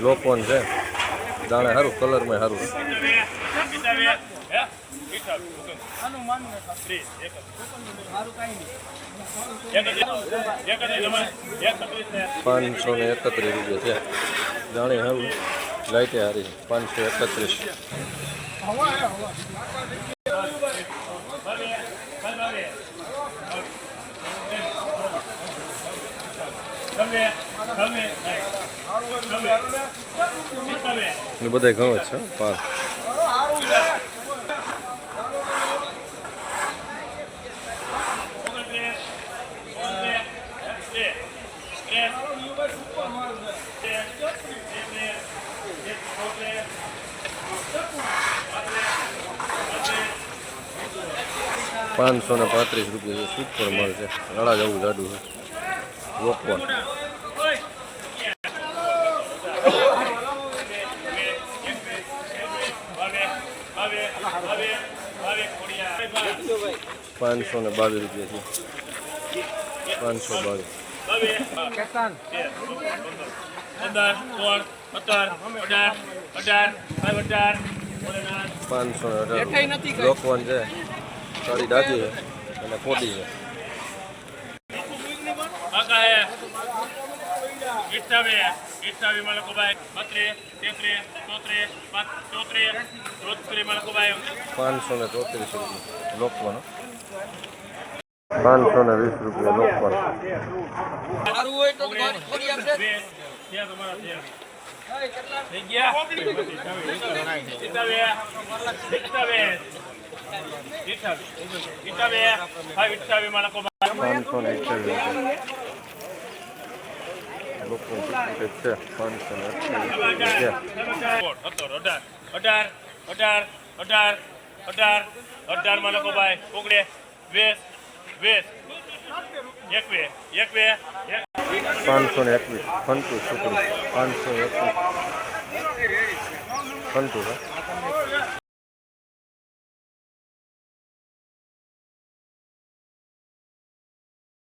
લોકોન છે. જાણે સારું કલરમાં સારું. પાંચસો ને એકત્રીસ રૂપિયા છે. દાણે સારું. લાઈટે છે. પાંચસો એકત્રીસ. એ બધા જ છે પાક પાંચસો ને પાંત્રીસ રૂપિયા સુપર મળશે રળા જવું જાડું છે. લોકવાન પાંચસો ને બાવીસ રૂપિયા છે પાંચસો બાવીસ. પાંચસો ને અઢાર લોકવાન છે. સાડી છે અને ફોટી છે. ઇઠ્ઠાવી ઇઠ્ઠાવી મલકુભાઈ બત્રીસ તેત્રીસ ચોત્રીસ ચોત્રીસ ચોત્રીસ મલકુભાઈ પાંચસો ને ચોત્રીસ રૂપિયા લોકવાનો પાંચસો ને વીસ રૂપિયા લોકવાન થઈ ગયા પાંચસો ને રૂપિયા છે પાંચસો અઢાર અઢાર અઢાર અઢાર અઢારમાં લખો ભાઈ ઓગણે વીસ વીસ એકવીસ એકવીસ પાંચસો ને એકવીસ ફંટુ છોકરી પાંચસો એકવીસ. ફંટુ છે